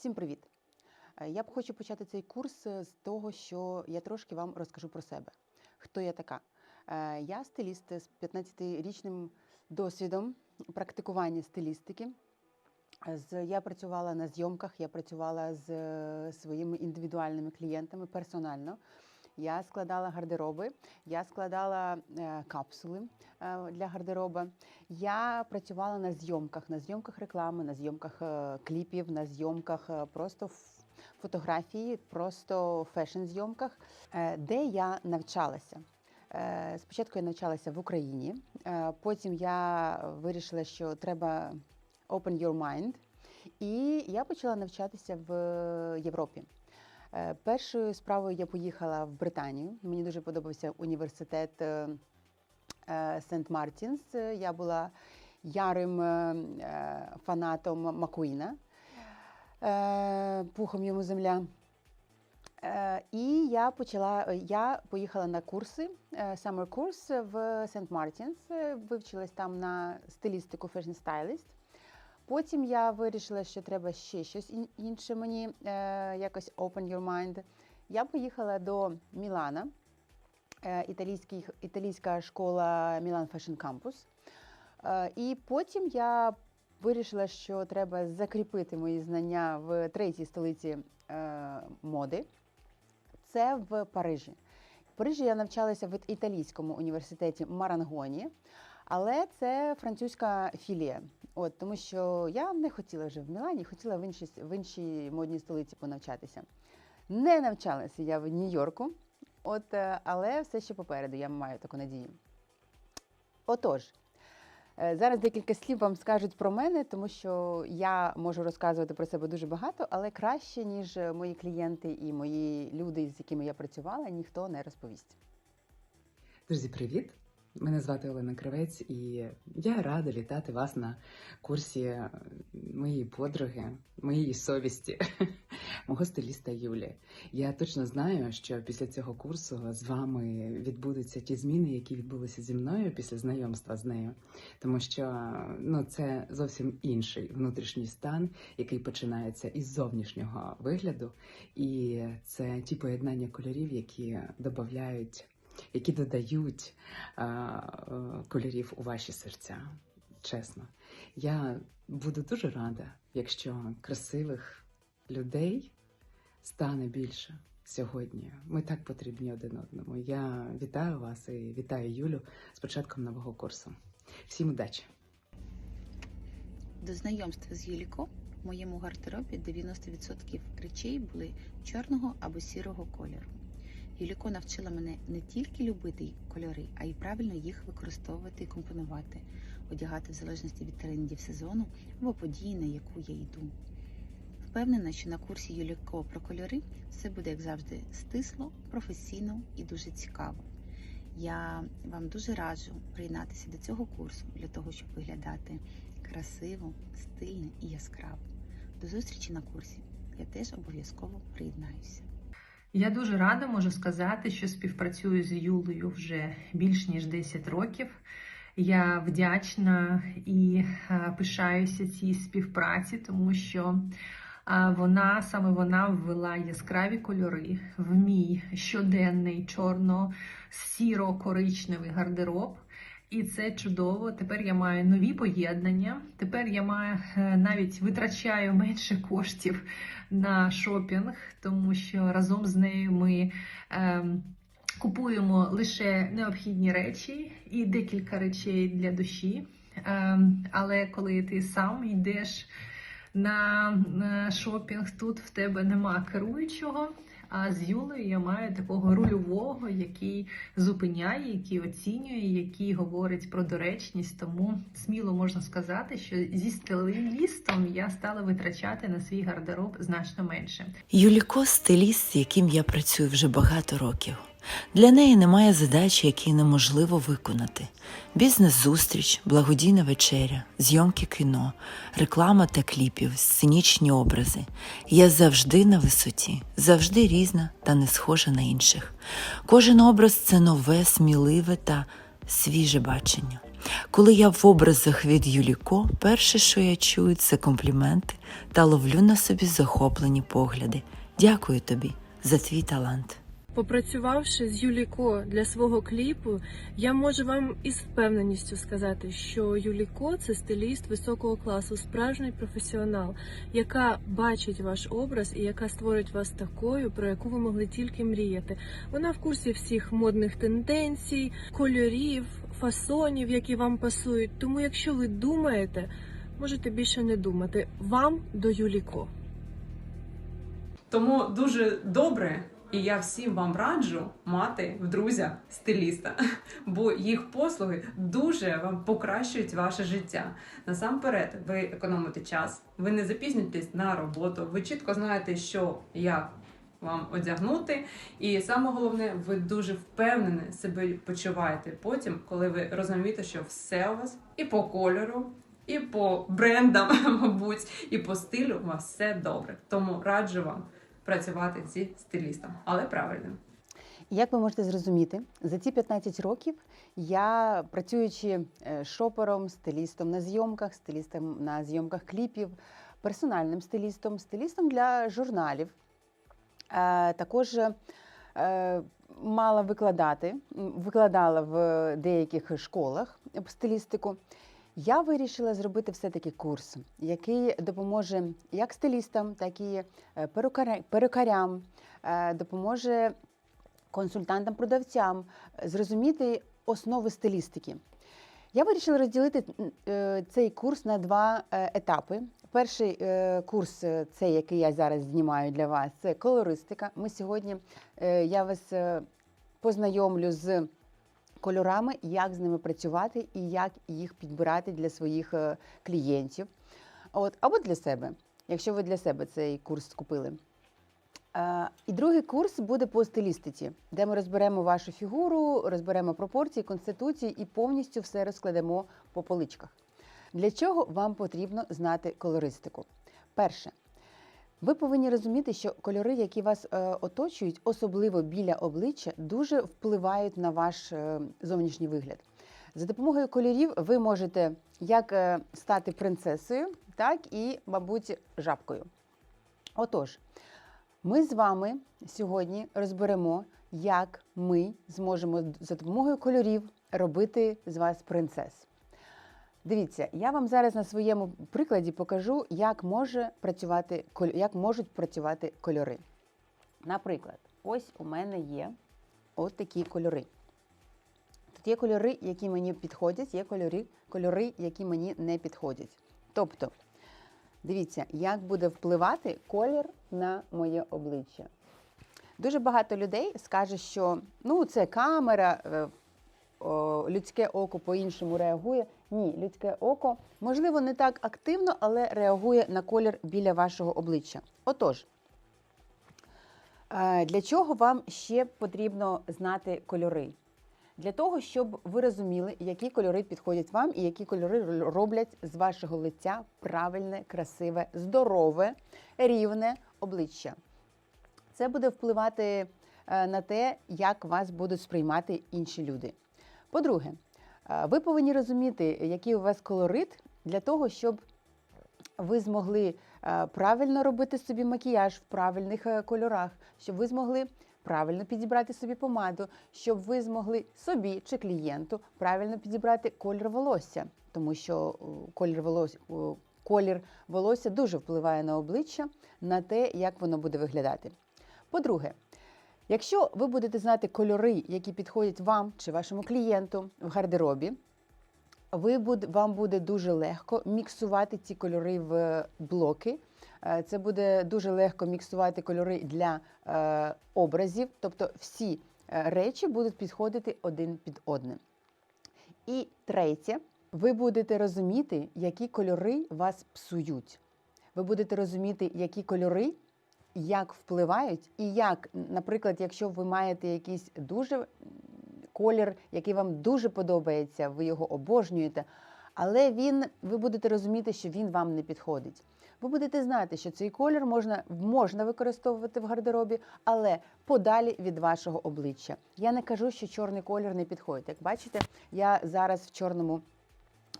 Всім привіт! Е, Я б хочу почати цей курс е, з того, що я трошки вам розкажу про себе. Хто я така? Е, Я стиліст з 15-річним досвідом практикування стилістики. Я працювала на зйомках, я працювала з своїми індивідуальними клієнтами персонально. Я складала гардероби, я складала е, капсули е, для гардероба. Я працювала на зйомках, на зйомках реклами, на зйомках е, кліпів, на зйомках просто фотографії, просто фешн-зйомках, де я навчалася. Спочатку я навчалася в Україні, потім я вирішила, що треба open your mind, і я почала навчатися в Європі. Е, Першою справою я поїхала в Британію. Мені дуже подобався університет Сент Мартінс. Е, Я була ярим е, фанатом Макуїна. Пухом йому земля. І я почала. Я поїхала на курси, summer курс в Сент Мартінс. Вивчилась там на стилістику Fashion Stylist. Потім я вирішила, що треба ще щось інше мені е, якось open your mind. Я поїхала до Мілана, е, італійська школа Мілан Fashion Campus. Е, і потім я вирішила, що треба закріпити мої знання в третій столиці е, моди. Це в Парижі. В Парижі я навчалася в італійському університеті Марангоні, але це французька філія. От, тому що я не хотіла вже в Мілані, хотіла в іншій, в іншій модній столиці понавчатися. Не навчалася я в Нью-Йорку, от, е, але все ще попереду, я маю таку надію. Отож, е, зараз декілька слів вам скажуть про мене, тому що я можу розказувати про себе дуже багато, але краще, ніж мої клієнти і мої люди, з якими я працювала, ніхто не розповість. Друзі, привіт! Мене звати Олена Кривець, і я рада вітати вас на курсі е, моєї подруги, моєї совісті, мого стиліста Юлі. Я точно знаю, що після цього курсу з вами відбудуться ті зміни, які відбулися зі мною після знайомства з нею, тому що ну, це зовсім інший внутрішній стан, який починається із зовнішнього вигляду, і це ті поєднання кольорів, які додають які додають а, кольорів у ваші серця. Чесно, я буду дуже рада, якщо красивих людей стане більше сьогодні. Ми так потрібні один одному. Я вітаю вас і вітаю Юлю з початком нового курсу. Всім удачі! До знайомства з Юліко в моєму гардеробі 90% речей були чорного або сірого кольору. Юліко навчила мене не тільки любити кольори, а й правильно їх використовувати і компонувати, одягати в залежності від трендів сезону або події, на яку я йду. Впевнена, що на курсі Юліко про кольори все буде, як завжди, стисло, професійно і дуже цікаво. Я вам дуже раджу приєднатися до цього курсу для того, щоб виглядати красиво, стильно і яскраво. До зустрічі на курсі. Я теж обов'язково приєднаюся. Я дуже рада можу сказати, що співпрацюю з Юлею вже більш ніж 10 років. Я вдячна і е, пишаюся цій співпраці, тому що е, вона саме вона ввела яскраві кольори в мій щоденний чорно-сіро-коричневий гардероб. І це чудово. Тепер я маю нові поєднання. Тепер я маю е, навіть витрачаю менше коштів на шопінг, тому що разом з нею ми ем, купуємо лише необхідні речі і декілька речей для душі. Ем, але коли ти сам йдеш на, на шопінг, тут в тебе нема керуючого. А з Юлею я маю такого рульового, який зупиняє, який оцінює, який говорить про доречність. Тому сміло можна сказати, що зі стилістом я стала витрачати на свій гардероб значно менше. Юліко стиліст, з яким я працюю вже багато років. Для неї немає задачі, які неможливо виконати: бізнес-зустріч, благодійна вечеря, зйомки кіно, реклама та кліпів, сценічні образи. Я завжди на висоті, завжди різна та не схожа на інших. Кожен образ це нове, сміливе та свіже бачення. Коли я в образах від Юліко, перше, що я чую, це компліменти та ловлю на собі захоплені погляди. Дякую тобі за твій талант. Попрацювавши з Юліко для свого кліпу, я можу вам із впевненістю сказати, що Юліко це стиліст високого класу, справжній професіонал, яка бачить ваш образ і яка створить вас такою, про яку ви могли тільки мріяти. Вона в курсі всіх модних тенденцій, кольорів, фасонів, які вам пасують. Тому, якщо ви думаєте, можете більше не думати. Вам до Юліко. Тому дуже добре, і я всім вам раджу мати в друзях стиліста, бо їх послуги дуже вам покращують ваше життя. Насамперед, ви економите час, ви не запізнюєтесь на роботу, ви чітко знаєте, що як вам одягнути, і саме головне, ви дуже впевнено себе почуваєте потім, коли ви розумієте, що все у вас і по кольору. І по брендам, мабуть, і по стилю у вас все добре. Тому раджу вам працювати зі стилістом, але правильним. Як ви можете зрозуміти, за ці 15 років я, працюючи е, шопером, стилістом на зйомках, стилістом на зйомках кліпів, персональним стилістом, стилістом для журналів, е, також е, мала викладати, викладала в деяких школах стилістику. Я вирішила зробити все-таки курс, який допоможе як стилістам, так і е, перукарям, е, допоможе консультантам-продавцям зрозуміти основи стилістики. Я вирішила розділити е, цей курс на два етапи. Перший курс, е, цей, який я зараз знімаю для вас, це колористика. Ми сьогодні я вас познайомлю з кольорами, як з ними працювати і як їх підбирати для своїх е, клієнтів. От, або для себе, якщо ви для себе цей курс купили. Е, І другий курс буде по стилістиці, де ми розберемо вашу фігуру, розберемо пропорції, конституції і повністю все розкладемо по поличках. Для чого вам потрібно знати колористику? Перше, ви повинні розуміти, що кольори, які вас е, оточують, особливо біля обличчя, дуже впливають на ваш е, зовнішній вигляд. За допомогою кольорів ви можете як е, стати принцесою, так і, мабуть, жабкою. Отож, ми з вами сьогодні розберемо, як ми зможемо за допомогою кольорів робити з вас принцес. Дивіться, я вам зараз на своєму прикладі покажу, як, може працювати, як можуть працювати кольори. Наприклад, ось у мене є от такі кольори. Тут є кольори, які мені підходять, є кольори, кольори, які мені не підходять. Тобто, дивіться, як буде впливати колір на моє обличчя. Дуже багато людей скаже, що ну, це камера, е, о, людське око по-іншому реагує. Ні, людське око, можливо, не так активно, але реагує на колір біля вашого обличчя. Отож, е, для чого вам ще потрібно знати кольори? Для того, щоб ви розуміли, які кольори підходять вам і які кольори роблять з вашого лиця правильне, красиве, здорове, рівне обличчя. Це буде впливати е, на те, як вас будуть сприймати інші люди. По-друге, е, ви повинні розуміти, який у вас колорит для того, щоб ви змогли е, правильно робити собі макіяж в правильних е, кольорах, щоб ви змогли правильно підібрати собі помаду, щоб ви змогли собі чи клієнту правильно підібрати колір волосся, тому що колір волосся. Колір волосся дуже впливає на обличчя, на те, як воно буде виглядати. По-друге, якщо ви будете знати кольори, які підходять вам чи вашому клієнту в гардеробі, ви буд, вам буде дуже легко міксувати ці кольори в блоки. Е, Це буде дуже легко міксувати кольори для е, образів, тобто всі е, речі будуть підходити один під одним. І третє, ви будете розуміти, які кольори вас псують. Ви будете розуміти, які кольори як впливають, і як, наприклад, якщо ви маєте якийсь дуже колір, який вам дуже подобається, ви його обожнюєте, але він, ви будете розуміти, що він вам не підходить. Ви будете знати, що цей колір можна, можна використовувати в гардеробі, але подалі від вашого обличчя. Я не кажу, що чорний колір не підходить. Як бачите, я зараз в чорному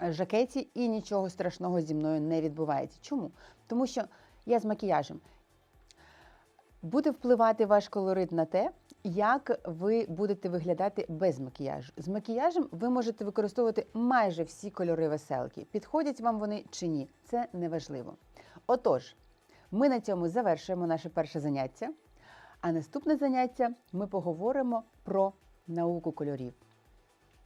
жакеті і нічого страшного зі мною не відбувається. Чому? Тому що я з макіяжем. Буде впливати ваш колорит на те, як ви будете виглядати без макіяжу. З макіяжем ви можете використовувати майже всі кольори веселки. Підходять вам вони чи ні, це неважливо. Отож, ми на цьому завершуємо наше перше заняття. А наступне заняття ми поговоримо про науку кольорів.